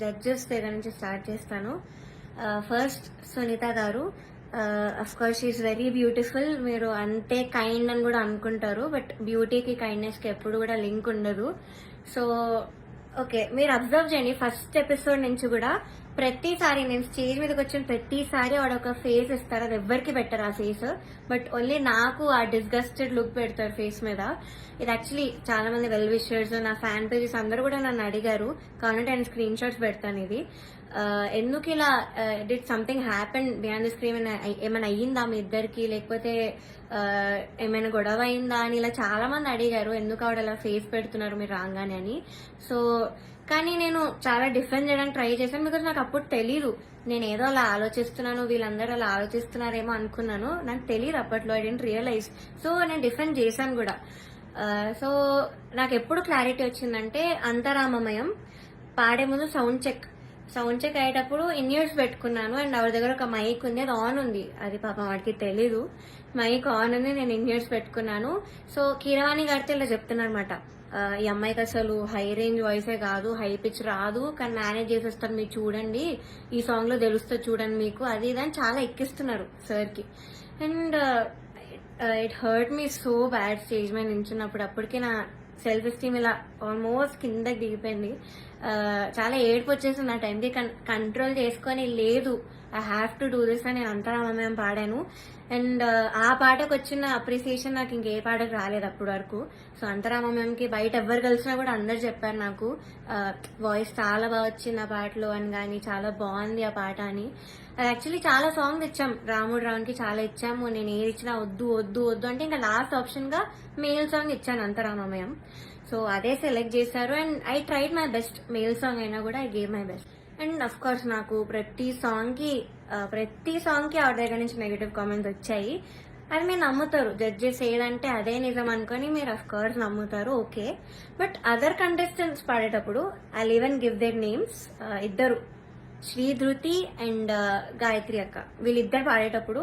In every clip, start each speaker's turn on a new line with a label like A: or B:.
A: Judges దగ్గర నుంచి start చేస్తాను. First Sunitha garu. Of course is very beautiful మీరు అంతే కైండ్ అని కూడా అనుకుంటారు బట్ బ్యూటీకి కైండ్నెస్కి ఎప్పుడు కూడా లింక్ ఉండదు. సో ఓకే మీరు అబ్జర్వ్ చేయండి. ఫస్ట్ ఎపిసోడ్ నుంచి కూడా ప్రతిసారి నేను స్టేజ్ మీదకి వచ్చిన ప్రతిసారి వాడు ఒక ఫేస్ ఇస్తారు అది ఎవ్వరికి పెట్టరు ఆ ఫేస్ బట్ ఓన్లీ నాకు ఆ డిస్గస్టెడ్ లుక్ పెడతారు ఫేస్ మీద. ఇది యాక్చువల్లీ చాలా మంది వెల్ విషర్స్ నా ఫ్యాన్ పేజెస్ అందరూ కూడా నన్ను అడిగారు. కాబట్టి నేను స్క్రీన్ షాట్స్ పెడతాను ఇది. ఎందుకు ఇలా did something happen beyond the screen ఏమైనా అయ్యిందా మీ ఇద్దరికి? లేకపోతే ఏమైనా గొడవ అయిందా అని ఇలా చాలా మంది అడిగారు. ఎందుకు ఆవిడ అలా ఫేస్ పెడుతున్నారు మీరు రాగానే అని. సో కానీ నేను చాలా డిఫెండ్ చేయడానికి ట్రై చేశాను బికాజ్ నాకు అప్పుడు తెలీదు. నేను ఏదో అలా ఆలోచిస్తున్నాను వీళ్ళందరూ అలా ఆలోచిస్తున్నారేమో అనుకున్నాను. నాకు తెలియదు అప్పట్లో ఐ డెంట్ రియలైజ్ సో నేను డిఫెండ్ చేశాను కూడా. సో నాకు ఎప్పుడు క్లారిటీ వచ్చిందంటే అంతరామమయం పాడే ముందు సౌండ్ చెక్ సౌండ్ చెక్ అయ్యేటప్పుడు ఇన్ ఇయర్స్ పెట్టుకున్నాను అండ్ ఆవిడ దగ్గర ఒక మైక్ ఉంది అది ఆన్ ఉంది. అది పాపం వాడికి తెలీదు. మైక్ ఆన్ ఉంది నేను ఇన్ ఇయర్స్ పెట్టుకున్నాను. సో కీరవాణి గారితో ఇలా చెప్తున్నమాట ఈ అమ్మాయికి అసలు హై రేంజ్ వాయిసే కాదు హై పిచ్ రాదు కానీ మేనేజ్ చేసేస్తారు మీరు చూడండి ఈ సాంగ్లో తెలుస్తుంది చూడండి మీకు. అది ఇది అని చాలా ఎక్కిస్తున్నారు సార్కి and it hurt me so bad stage మీద నించున్నప్పుడు. అప్పటికే నా సెల్ఫ్ ఎస్టీమ్ ఇలా ఆల్మోస్ట్ కిందకి దిగిపోయింది. చాలా ఏడుపు వచ్చేసింది ఆ టైంకి కంట్రోల్ చేసుకొని లేదు I have to do this అని నేను అంతరామయం పాడాను. అండ్ ఆ పాటకు వచ్చిన అప్రిసియేషన్ నాకు ఇంకే పాటకు రాలేదు అప్పటి వరకు. సో అంతరామయంకి బయట ఎవరు కలిసినా కూడా అందరు చెప్పారు నాకు వాయిస్ చాలా బాగా వచ్చింది ఆ పాటలో అని కానీ చాలా బాగుంది ఆ పాట అని. యాక్చువల్లీ చాలా సాంగ్స్ ఇచ్చాం. రాముడు రావునికి చాలా ఇచ్చాము. నేను ఏది ఇచ్చినా వద్దు వద్దు వద్దు అంటే ఇంకా లాస్ట్ ఆప్షన్గా మేల్ సాంగ్ ఇచ్చాను అంతరామమయం సో అదే సెలెక్ట్ చేశారు. And I tried my best male song అయినా కూడా I gave my best and of course నాకు ప్రతి సాంగ్కి ప్రతి సాంగ్కి ఆవిడ దగ్గర నుంచి నెగిటివ్ కామెంట్స్ వచ్చాయి. అది మీరు నమ్ముతారు. జడ్జెస్ ఏదంటే అదే నిజం అనుకొని మీరు అఫ్ కోర్స్ నమ్ముతారు. ఓకే బట్ అదర్ కంటెస్టెంట్స్ పాడేటప్పుడు I even give their names ఇద్దరు. శ్రీధృతి అండ్ గాయత్రి అక్క. వీళ్ళిద్దరు పాడేటప్పుడు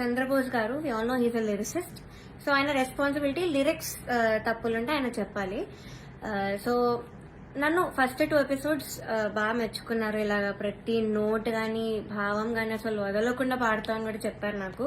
A: చంద్రబోస్ గారు we all know he's a lyricist so ఆయన రెస్పాన్సిబిలిటీ లిరిక్స్ uh, తప్పులుంటే ఆయన చెప్పాలి. Uh, సో నన్ను ఫస్ట్ టూ ఎపిసోడ్స్ బాగా మెచ్చుకున్నారు. ఇలాగ ప్రతి నోట్ కానీ భావం కానీ అసలు వదలకుండా పాడుతామని కూడా చెప్పారు నాకు.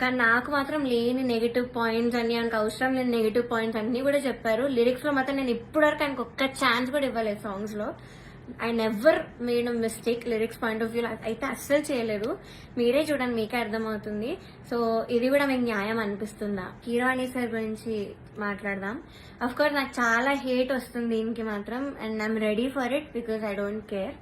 A: కానీ నాకు మాత్రం లేని నెగిటివ్ పాయింట్స్ అన్ని ఆయనకు అవసరం లేని నెగిటివ్ పాయింట్స్ అన్ని కూడా చెప్పారు. లిరిక్స్లో మాత్రం నేను ఇప్పటివరకు ఆయనకు ఒక్క ఛాన్స్ కూడా ఇవ్వలేదు సాంగ్స్లో. I never made mistake lyrics point of view అయితే అస్సలు చేయలేదు. మీరే చూడండి మీకే అర్థమవుతుంది. సో ఇది కూడా మీకు న్యాయం అనిపిస్తుందా? కీరవాణి సార్ గురించి మాట్లాడదాం. అఫ్ కోర్స్ నాకు చాలా హేట్ వస్తుంది దీనికి మాత్రం and I'm ready for it because I don't care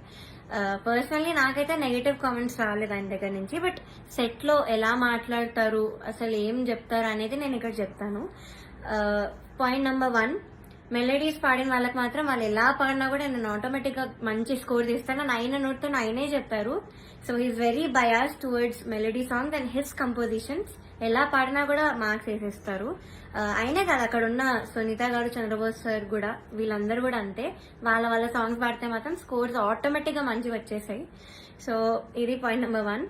A: personally నాకైతే నెగిటివ్ కామెంట్స్ రాలేదు ఆయన దగ్గర నుంచి బట్ సెట్లో ఎలా మాట్లాడతారు అసలు ఏం చెప్తారు అనేది నేను ఇక్కడ చెప్తాను. పాయింట్ నెంబర్ వన్ మెలడీస్ పాడిన వాళ్ళకి మాత్రం వాళ్ళు ఎలా పాడినా కూడా నేను ఆటోమేటిక్గా మంచి స్కోర్ తీస్తాను. ఆయన నోట్తో ఆయనే చెప్పారు. So he's very bias towards melody songs and his compositions ఎలా పాడినా కూడా మార్క్స్ వేసేస్తారు. అయినా కాదు అక్కడ ఉన్న సునీత గారు చంద్రబోస్ సార్ కూడా వీళ్ళందరూ కూడా అంతే. వాళ్ళ వాళ్ళ సాంగ్స్ పాడితే మాత్రం స్కోర్స్ ఆటోమేటిక్గా మంచిగా వచ్చేసాయి. సో ఇది point number one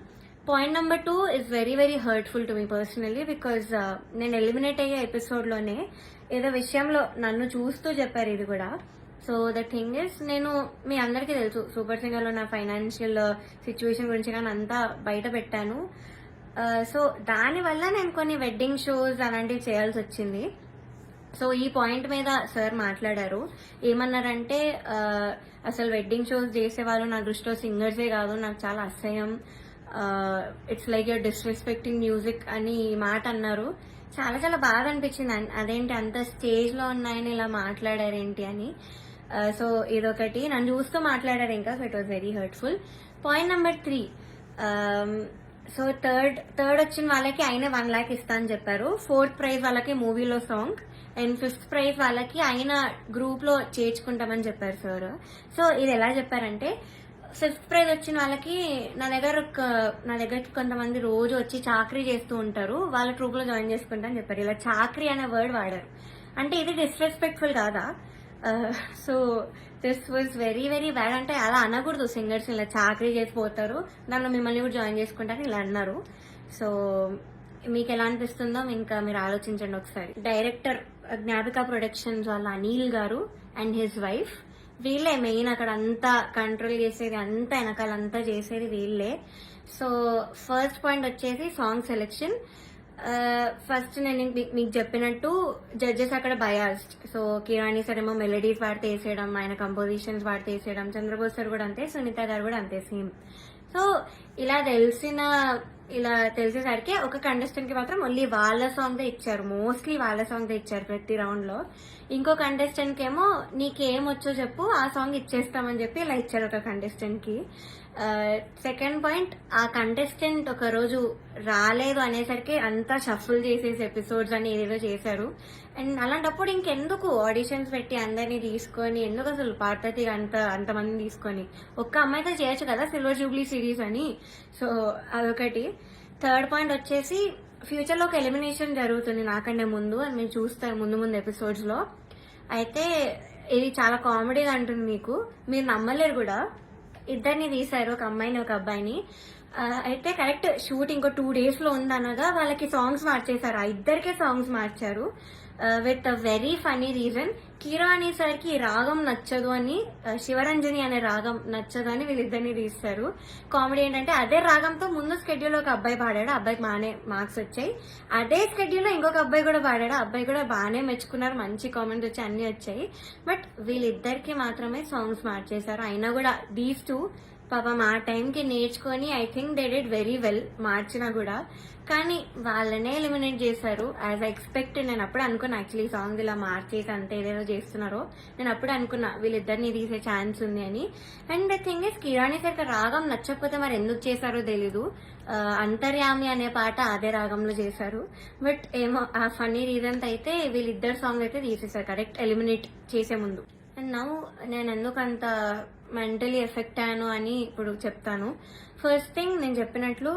A: point number two is very very hurtful to me personally because నేను ఎలిమినేట్ అయ్యే ఎపిసోడ్లోనే ఏదో విషయంలో నన్ను చూస్తూ చెప్పారు ఇది కూడా. సో ద థింగ్ ఇస్ నేను మీ అందరికీ తెలుసు సూపర్ సింగర్లో నా ఫైనాన్షియల్ సిచ్యువేషన్ గురించి కానీ అంతా బయట పెట్టాను. సో దానివల్ల నేను కొన్ని వెడ్డింగ్ షోస్ అలాంటివి చేయాల్సి వచ్చింది. సో ఈ పాయింట్ మీద సార్ మాట్లాడారు. ఏమన్నారంటే అసలు వెడ్డింగ్ షోస్ చేసేవాళ్ళు నా దృష్టిలో సింగర్సే కాదు నాకు చాలా అసహ్యం. It's like your disrespecting music అని ఈ మాట అన్నారు. చాలా చాలా బాగా అనిపించింది. అదేంటి అంత స్టేజ్లో ఉన్నాయని ఇలా మాట్లాడారేంటి అని. సో ఇదొకటి. నన్ను చూస్తూ మాట్లాడారు ఇంకా so it was very hurtful point number three so third third వచ్చిన వాళ్ళకి ఆయన వన్ ల్యాక్ ఇస్తా అని చెప్పారు. ఫోర్త్ ప్రైజ్ వాళ్ళకి మూవీలో సాంగ్ అండ్ ఫిఫ్త్ ప్రైజ్ వాళ్ళకి ఆయన గ్రూప్లో చేర్చుకుంటామని చెప్పారు సార్ సో ఇది ఎలా చెప్పారంటే ఫిఫ్త్ ప్రైజ్ వచ్చిన వాళ్ళకి నా దగ్గర ఒక- నా దగ్గరకి కొంతమంది రోజు వచ్చి చాకరీ చేస్తూ ఉంటారు. వాళ్ళ ట్రూప్లో జాయిన్ చేసుకుంటా అని చెప్పారు. ఇలా చాకరీ అనే వర్డ్ వాడారు. అంటే ఇది డిస్రెస్పెక్ట్ఫుల్ కాదా? Uh, so this was very very bad అంటే అలా అనకూడదు సింగర్స్ ఇలా చాకరీ చేసిపోతారు. నన్ను మిమ్మల్ని కూడా జాయిన్ చేసుకుంటారని ఇలా అన్నారు. సో మీకు ఎలా అనిపిస్తుందో ఇంకా మీరు ఆలోచించండి ఒకసారి. డైరెక్టర్ జ్ఞాపిక ప్రొడక్షన్స్ వాళ్ళ అనిల్ గారు అండ్ హిజ్ వైఫ్ వీళ్ళే మెయిన్ అక్కడ అంతా కంట్రోల్ చేసేది అంతా వెనకాల అంతా చేసేది వీళ్ళే. సో ఫస్ట్ పాయింట్ వచ్చేసి సాంగ్ సెలెక్షన్ ఫస్ట్ నేను మీకు చెప్పినట్టు జడ్జెస్ అక్కడ బయాస్డ్ సో కిరాణి సార్ ఏమో మెలడీస్ వాడితే వేసేయడం ఆయన కంపోజిషన్స్ వాడితే వేసేయడం చంద్రబోస్ సార్ కూడా అంతే సునీత గారు కూడా అంతే సేమ్ సో ఇలా తెలిసిన ఇలా తెలిసేసరికి ఒక కంటెస్టెంట్కి మాత్రం ఓన్లీ వాళ్ళ సాంగ్ దే ఇచ్చారు. మోస్ట్లీ వాళ్ళ సాంగ్ దే ఇచ్చారు ప్రతి రౌండ్లో. ఇంకో కంటెస్టెంట్ ఏమో నీకేం వచ్చో చెప్పు ఆ సాంగ్ ఇచ్చేస్తామని చెప్పి ఇలా ఇచ్చారు ఒక కంటెస్టెంట్కి. సెకండ్ పాయింట్ ఆ కంటెస్టెంట్ ఒక రోజు రాలేదు అనేసరికి అంతా షఫుల్ చేసేసి ఎపిసోడ్స్ అని ఏదేదో చేశారు. అండ్ అలాంటప్పుడు ఇంకెందుకు ఆడిషన్స్ పెట్టి అందరినీ తీసుకొని ఎందుకు అసలు పార్వతి అంత అంతమంది తీసుకొని? ఒక్క అమ్మాయితో చేయొచ్చు కదా సిల్వర్ జూబ్లీ సిరీస్ అని. సో అదొకటి. థర్డ్ పాయింట్ వచ్చేసి ఫ్యూచర్లో ఒక ఎలిమినేషన్ జరుగుతుంది నాకంటే ముందు అని మేము చూస్తారు ముందు ముందు ఎపిసోడ్స్లో అయితే ఇది చాలా కామెడీగా అంటుంది మీకు మీరు నమ్మలేరు కూడా. ఇద్దరిని తీశారు ఒక అమ్మాయిని ఒక అబ్బాయిని. అయితే కరెక్ట్. షూట్ ఇంకో టూ డేస్లో ఉందనగా వాళ్ళకి సాంగ్స్ మార్చేశారు. ఆ ఇద్దరికే సాంగ్స్ మార్చారు. With a very funny reason. Keeravani అనేసరికి ఈ రాగం నచ్చదు అని శివరంజని అనే రాగం నచ్చదు అని వీళ్ళిద్దరిని తీస్తారు కామెడీ ఏంటంటే అదే రాగంతో ముందు స్కెడ్యూల్ ఒక అబ్బాయి పాడాడు. ఆ అబ్బాయికి బాగానే మార్క్స్ వచ్చాయి. అదే స్కెడ్యూల్లో ఇంకొక అబ్బాయి కూడా పాడాడు. ఆ అబ్బాయి కూడా బాగానే మెచ్చుకున్నారు. మంచి కామెంట్స్ వచ్చి అన్ని వచ్చాయి. బట్ వీళ్ళిద్దరికి మాత్రమే సాంగ్స్ మార్చేశారు. అయినా కూడా దీస్ టూ పాపం ఆ టైంకి నేర్చుకొని I think they did very well మార్చినా కూడా. కానీ వాళ్ళనే ఎలిమినేట్ చేశారు. యాజ్ ఎక్స్పెక్ట్ నేను అప్పుడు అనుకున్నా యాక్చువల్లీ సాంగ్ ఇలా మార్చేసి అంతే ఏదేదో చేస్తున్నారో. నేను అప్పుడు అనుకున్నా వీళ్ళిద్దరిని తీసే ఛాన్స్ ఉంది అని. And the thing is Keeravani sir రాగం నచ్చకపోతే మరి ఎందుకు చేశారో తెలీదు. అంతర్యామి అనే పాట అదే రాగంలో చేశారు. బట్ ఏమో ఆ ఫన్నీ రీజన్స్ అయితే వీళ్ళిద్దరు సాంగ్ అయితే తీసేశారు. కరెక్ట్ ఎలిమినేట్ చేసే ముందు. అండ్ నౌ నేను ఎందుకు అంత మెంటలీ ఎఫెక్ట్ అయ్యాను అని ఇప్పుడు చెప్తాను. ఫస్ట్ థింగ్ నేను చెప్పినట్లు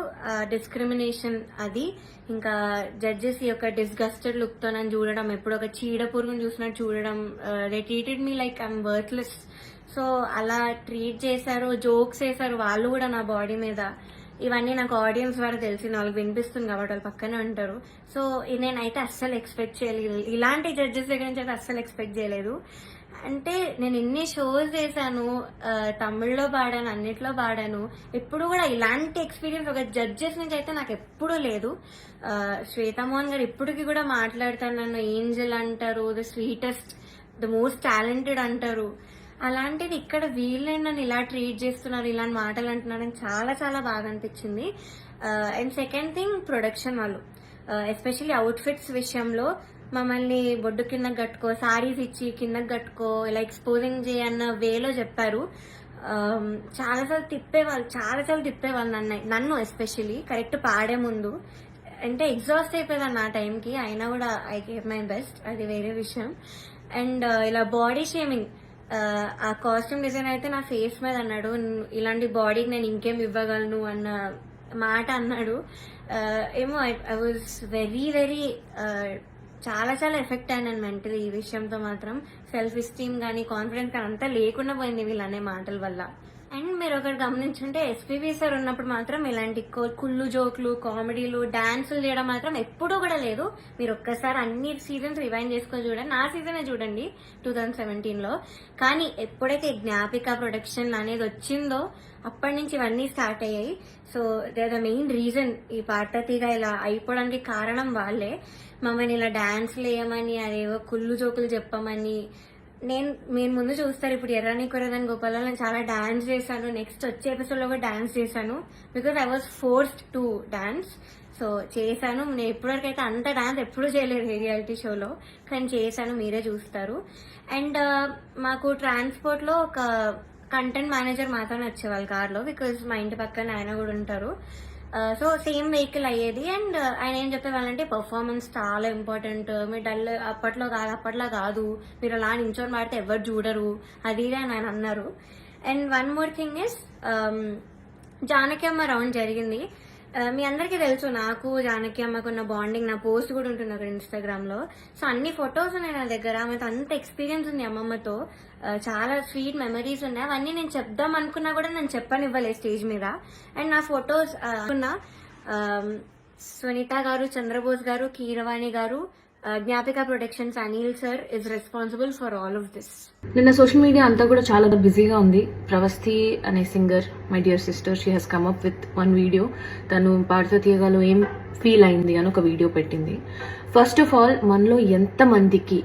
A: డిస్క్రిమినేషన్ అది. ఇంకా జడ్జెస్ ఈ యొక్క డిస్గస్టెడ్ లుక్తో నన్ను చూడడం ఎప్పుడు ఒక చీడ పురుగును చూసినట్టు చూడడం they treated me like I'm worthless so అలా ట్రీట్ చేశారు జోక్స్ వేశారు వాళ్ళు కూడా నా బాడీ మీద. ఇవన్నీ నాకు ఆడియన్స్ ద్వారా తెలిసి వాళ్ళకి వినిపిస్తుంది కాబట్టి వాళ్ళు పక్కనే ఉంటారు. సో నేనైతే అస్సలు ఎక్స్పెక్ట్ చేయలేదు. ఇలాంటి జడ్జెస్ దగ్గర నుంచి అయితే అస్సలు ఎక్స్పెక్ట్ చేయలేదు. అంటే నేను ఎన్ని షోస్ చేశాను తమిళ్ళో పాడాను అన్నిట్లో పాడాను. ఎప్పుడు కూడా ఇలాంటి ఎక్స్పీరియన్స్ ఒక జడ్జెస్ నుంచి అయితే నాకు ఎప్పుడూ లేదు. శ్వేతమోహన్ శ్వేతామోహన్ గారు ఇప్పటికి కూడా మాట్లాడతాను నన్ను ఏంజల్ అంటారు the sweetest the most talented అంటారు. అలాంటిది ఇక్కడ వీళ్ళే నన్ను ఇలా ట్రీట్ చేస్తున్నారు ఇలాంటి మాటలు అంటున్నారని చాలా చాలా బాగా అనిపించింది. అండ్ సెకండ్ థింగ్ ప్రొడక్షన్ వాళ్ళు. ఎస్పెషల్లీ అవుట్ఫిట్స్ విషయంలో మమ్మల్ని బొడ్డు కింద కట్టుకో సారీస్ ఇచ్చి కిందకి కట్టుకో ఇలా ఎక్స్పోజింగ్ చేయన్న వేలో చెప్పారు. Um, చాలాసార్లు తిప్పేవాళ్ళు చాలాసార్లు తిప్పేవాళ్ళు నన్ను నన్ను ఎస్పెషల్లీ కరెక్ట్ పాడే ముందు. అంటే ఎగ్జాస్ట్ అయిపోయేదాన్ని ఆ టైంకి అయినా కూడా ఐ గేవ్ మై బెస్ట్ అది వేరే విషయం. అండ్ uh, ఇలా బాడీ షేమింగ్ uh, ఆ కాస్ట్యూమ్ డిజైన్ అయితే నా ఫేస్ మీద అన్నాడు ఇలాంటి బాడీకి నేను ఇంకేం ఇవ్వగలను అన్న మాట అన్నాడు. Uh, ఏమో ఐ వాజ్ వెరీ వెరీ చాలా చాలా ఎఫెక్ట్ అయినాను మెంటలీ ఈ విషయంతో మాత్రం. సెల్ఫ్ ఎస్టీమ్ కానీ కాన్ఫిడెన్స్ కానీ అంతా లేకుండా పోయింది వీళ్ళు అనే మాటల వల్ల. అండ్ మీరు ఒకటి గమనించుంటే ఎస్పీవి సార్ ఉన్నప్పుడు మాత్రం ఇలాంటి కుళ్ళు జోకులు కామెడీలు డాన్సులు చేయడం మాత్రం ఎప్పుడూ కూడా లేదు. మీరు ఒక్కసారి అన్ని సీజన్స్ రివైండ్ చేసుకొని చూడండి. నా సీజనే చూడండి టూ థౌజండ్ సెవెంటీన్లో కానీ ఎప్పుడైతే జ్ఞాపిక ప్రొడక్షన్ అనేది వచ్చిందో అప్పటి నుంచి ఇవన్నీ స్టార్ట్ అయ్యాయి. So they the main reason ఈ పార్టీగా ఇలా అయిపోవడానికి కారణం వాళ్ళే. మమ్మల్ని ఇలా డాన్స్లు వేయమని అదేవో కుళ్ళు జోకులు చెప్పమని నేను మీరు ముందు చూస్తారు. ఇప్పుడు ఎర్రని కొరదని గోపాలలో నేను చాలా డాన్స్ చేశాను. నెక్స్ట్ వచ్చే ఎపిసోడ్లో కూడా డాన్స్ చేశాను. Because I was forced to dance so చేశాను. నేను ఇప్పటివరకు అయితే అంత డాన్స్ ఎప్పుడూ చేయలేదు రియాలిటీ షోలో కానీ చేశాను. మీరే చూస్తారు. అండ్ uh, మాకు ట్రాన్స్పోర్ట్లో ఒక కంటెంట్ మేనేజర్ మాత్రమే వచ్చేవాళ్ళు కార్లో బికాజ్ మా ఇంటి పక్కన ఆయన కూడా ఉంటారు. సో సేమ్ వెహికల్ అయ్యేది. అండ్ ఆయన ఏం చెప్పేవాళ్ళంటే పర్ఫార్మెన్స్ చాలా ఇంపార్టెంట్ మీరు డల్ అప్పట్లో కాదు అప్పట్లో కాదు. మీరు అలా నించొని పాడితే ఎవరు చూడరు. అది అని ఆయన అన్నారు. And one more thing is Janakamma round జరిగింది. మీ అందరికీ తెలుసు నాకు జానకి అమ్మకు ఉన్న బాండింగ్ నా పోస్ట్ కూడా ఉంటుంది అక్కడ ఇన్స్టాగ్రామ్లో. సో అన్ని ఫొటోస్ ఉన్నాయి నా దగ్గర. ఆమెతో అంత ఎక్స్పీరియన్స్ ఉంది అమ్మమ్మతో. చాలా స్వీట్ మెమరీస్ ఉన్నాయి. అవన్నీ నేను చెప్దాం అనుకున్నా కూడా నేను చెప్పనివ్వలేదు స్టేజ్ మీద. అండ్ నా ఫొటోస్ ఉన్న సునీత గారు చంద్రబోస్ గారు కీరవాణి గారు Gnapika productions Anil sir is responsible for all of this
B: నిన్న సోషల్ మీడియా అంతా కూడా చాలా బిజీగా ఉంది. ప్రవస్తి అనే singer my dear sister she has come up with one video తను పాడుతూ ఏం ఫీల్ అయింది అని ఒక వీడియో పెట్టింది. ఫస్ట్ ఆఫ్ ఆల్ మనలో ఎంతమందికి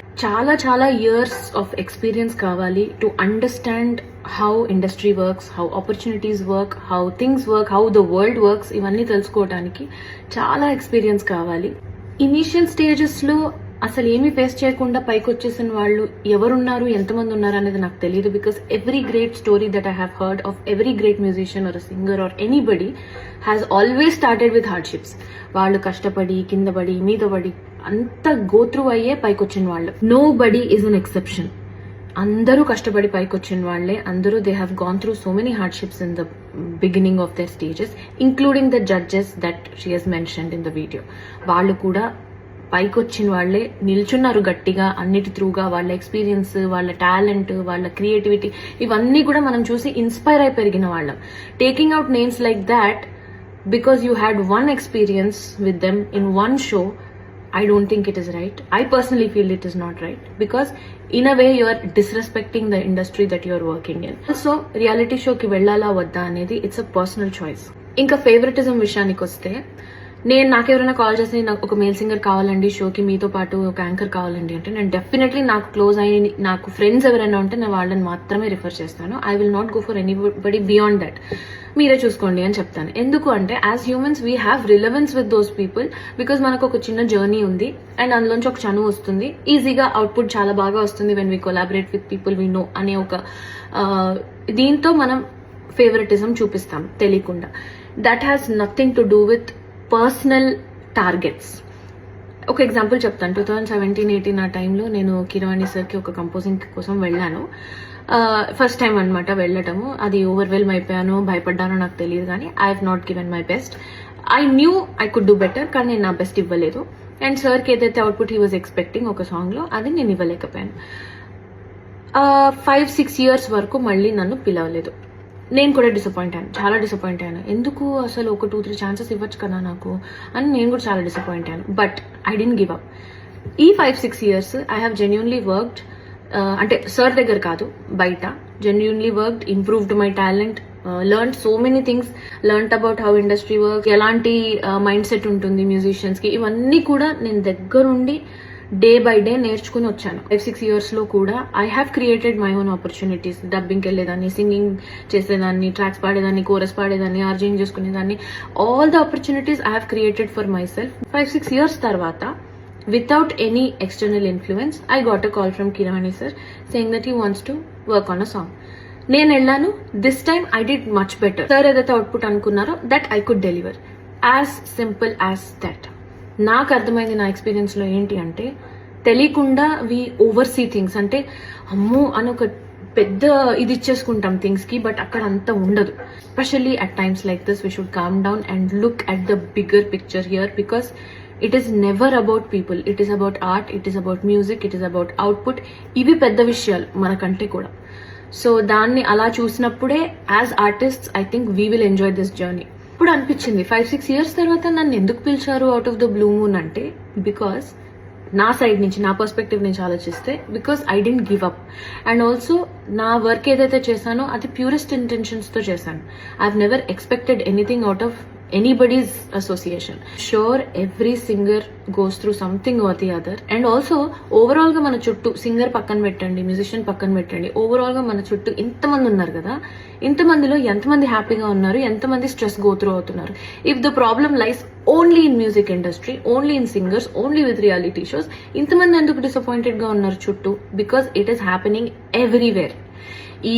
B: చాలా చాలా ఇయర్స్ ఆఫ్ ఎక్స్పీరియన్స్ కావాలి to understand how industry works how opportunities work how things work how the world works ఇవన్నీ తెలుసుకోవడానికి చాలా ఎక్స్పీరియన్స్ కావాలి. ఇనీషియల్ స్టేజెస్లో అసలు ఏమీ ఫేస్ చేయకుండా పైకి వచ్చేసిన వాళ్ళు ఎవరున్నారు ఎంతమంది ఉన్నారు అనేది నాకు తెలియదు because every great story that I have heard of every great musician or singer or anybody has always started with hardships వాళ్ళు కష్టపడి కింద పడి మీద పడి అంత గోత్రు అయ్యే పైకి వచ్చిన వాళ్ళు. Nobody is an exception అందరూ కష్టపడి పైకి వచ్చిన వాళ్ళే. అందరూ they have gone through so many hardships in the beginning of their stages including the judges that she has mentioned in the video వాళ్ళు కూడా పైకి వచ్చిన వాళ్ళే. నిల్చున్నారు గట్టిగా అన్నిటి త్రూగా వాళ్ళ ఎక్స్పీరియన్స్ వాళ్ళ టాలెంట్ వాళ్ళ క్రియేటివిటీ ఇవన్నీ కూడా మనం చూసి ఇన్స్పైర్ అయి పెరిగిన వాళ్ళం. Taking out names like that because you had one experience with them in one show I don't think it is right. I personally feel it is not right because in a way you are disrespecting the industry that you are working in. So reality show కి వెళ్ళాలా వద్దా అనేది it's a personal choice ఇంకా favouritism విషయానికి వస్తే నేను నాకెవరైనా call చేసి నాకు ఒక మేల్ సింగర్ కావాలండి షోకి మీతో పాటు ఒక యాంకర్ కావాలండి అంటే నేను డెఫినెట్లీ నాకు క్లోజ్ అయ్యి నాకు ఫ్రెండ్స్ ఎవరైనా ఉంటే నేను వాళ్ళని మాత్రమే రిఫర్ చేస్తాను I will not go for anybody beyond that మీరే చూసుకోండి అని చెప్తాను. ఎందుకు అంటే as humans we have relevance with those people because మనకు ఒక చిన్న జర్నీ ఉంది అండ్ అందులోంచి ఒక చనువు వస్తుంది. ఈజీగా అవుట్పుట్ చాలా బాగా వస్తుంది when we collaborate with people we know అనే ఒక దీంతో మనం ఫేవరెటిజం చూపిస్తాం తెలియకుండా. That has nothing to do with personal targets ఒక ఎగ్జాంపుల్ చెప్తాను. టూ థౌజండ్ సెవెంటీన్ ఎయిటీన్ ఆ టైంలో నేను కిరవాణి సార్కి ఒక కంపోజింగ్ కోసం వెళ్ళాను. ఫస్ట్ టైం అనమాట వెళ్ళటము. అది ఓవర్వెల్మ్ అయిపోయాను భయపడ్డానో నాకు తెలియదు కానీ I have not given my best I knew I could do better కానీ నేను నా బెస్ట్ ఇవ్వలేదు. అండ్ సార్కి ఏదైతే అవుట్పుట్ హీ వాజ్ ఎక్స్పెక్టింగ్ ఒక సాంగ్లో అది నేను ఇవ్వలేకపోయాను. ఫైవ్ సిక్స్ ఇయర్స్ వరకు మళ్ళీ నన్ను పిలవలేదు. నేను కూడా డిసప్పాయింట్ అయ్యాను. చాలా డిసప్పాయింట్ అయ్యాను. ఎందుకు అసలు ఒక టూ త్రీ ఛాన్సెస్ ఇవ్వచ్చు కదా నాకు? అని నేను కూడా చాలా డిసప్పాయింట్ అయ్యాను. But I didn't give up ఈ five six years I have genuinely worked అంటే సార్ దగ్గర కాదు బయట. Genuinely worked improved my talent learn so many things learn about how industry work ఎలాంటి uh, మైండ్ సెట్ ఉంటుంది మ్యూజిషియన్స్కి ఇవన్నీ కూడా నేను దగ్గరుండి డే బై డే నేర్చుకుని వచ్చాను. ఫైవ్ సిక్స్ ఇయర్స్లో కూడా I have created my own opportunities డబ్బింగ్కి వెళ్ళేదాన్ని సింగింగ్ చేసేదాన్ని ట్రాక్స్ పాడేదాన్ని కోరస్ పాడేదాన్ని ఆర్జింగ్ చేసుకునేదాన్ని. All the opportunities I have created for myself five six years తర్వాత without any external influence, I got a call from Kirani sir saying that he wants to work on a song. నేను వెళ్ళాను. This time I did much better sir ఏదైతే output అనుకున్నారో that I could deliver as simple as that నాకు అర్థమైంది నా ఎక్స్పీరియన్స్లో ఏంటి అంటే తెలియకుండా వి ఓవర్ సీ థింగ్స్ అంటే అమ్మో అని ఒక పెద్ద ఇది ఇచ్చేసుకుంటాం థింగ్స్కి బట్ అక్కడ అంత ఉండదు. Especially at times like this we should calm down and look at the bigger picture here because it is never about people it is about art it is about music it is about output ఇవి పెద్ద విషయాలు మనకంటే కూడా. So దాన్ని అలా చూసినప్పుడే as artist I think we will enjoy this journey అప్పుడు అనిపించింది. ఫైవ్ సిక్స్ ఇయర్స్ తర్వాత నన్ను ఎందుకు పిలిచారు out of the blue moon అంటే బికాస్ నా సైడ్ నుంచి నా పర్స్పెక్టివ్ నుంచి ఆలోచిస్తే because I didn't give up and also నా వర్క్ ఏదైతే చేశానో అది ప్యూరెస్ట్ ఇంటెన్షన్స్తో చేశాను. I never expected anything out of anybody's association sure every singer goes through something or the other and also ఓవరాల్గా మన చుట్టూ సింగర్ పక్కన పెట్టండి మ్యూజిషియన్ పక్కన పెట్టండి ఓవరాల్గా మన చుట్టూ ఇంతమంది ఉన్నారు కదా ఇంతమందిలో ఎంతమంది హ్యాపీగా ఉన్నారు ఎంతమంది స్ట్రెస్ గో త్రూ అవుతున్నారు. If the problem lies only in music industry only in singers only with reality shows ఇంతమంది ఎందుకు డిసప్పాయింటెడ్గా ఉన్నారు చుట్టూ? Because it is happening everywhere ఈ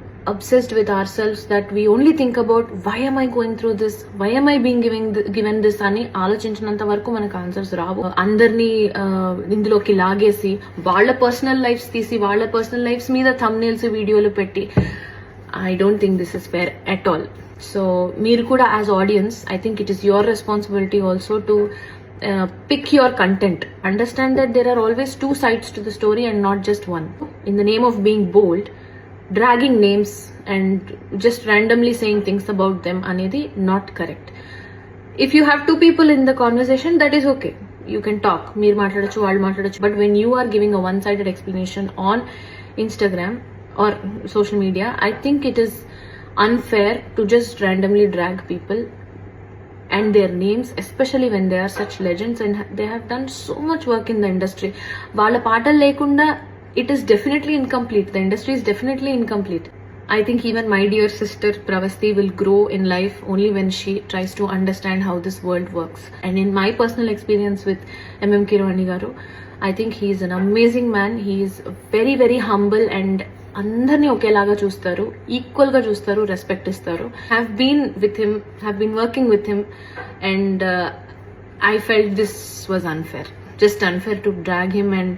B: obsessed with ourselves that we only think about why am I going through this? Why am I being giving th- given this అని ఆలోచించినంత వరకు మనకు ఆన్సర్స్ రావు అందరినీ ఆ, ఇందులోకి లాగేసి వాళ్ళ పర్సనల్ లైఫ్స్ తీసి వాళ్ళ పర్సనల్ లైఫ్స్ మీద థంబ్నైల్స్ వీడియోలు పెట్టి I don't think this is fair at all so మీరు కూడా as audience I think it is your responsibility also to pick your content understand that there are always two sides to the story and not just one in the name of being bold dragging names and just randomly saying things about them అనేది not correct if you have two people in the conversation that is okay you can talk మీరు మాట్లాడచ్చు వాళ్ళు మాట్లాడచ్చు but when you are giving a one sided explanation on instagram or social media i think it is unfair to just randomly drag people and their names especially when they are such legends and they have done so much work in the industry వాళ్ళ పాటలు లేకుండా it is definitely incomplete the industry is definitely incomplete I think even my dear sister Pravasthi will grow in life only when she tries to understand how this world works and in my personal experience with MM Keeravani garu I think he's an amazing man he's very very humble and అందరినీ ఒకేలాగా చూస్తారు ఈక్వల్గా చూస్తారు respect ఇస్తారు. Have been with him have been working with him and I felt this was unfair just unfair to drag him and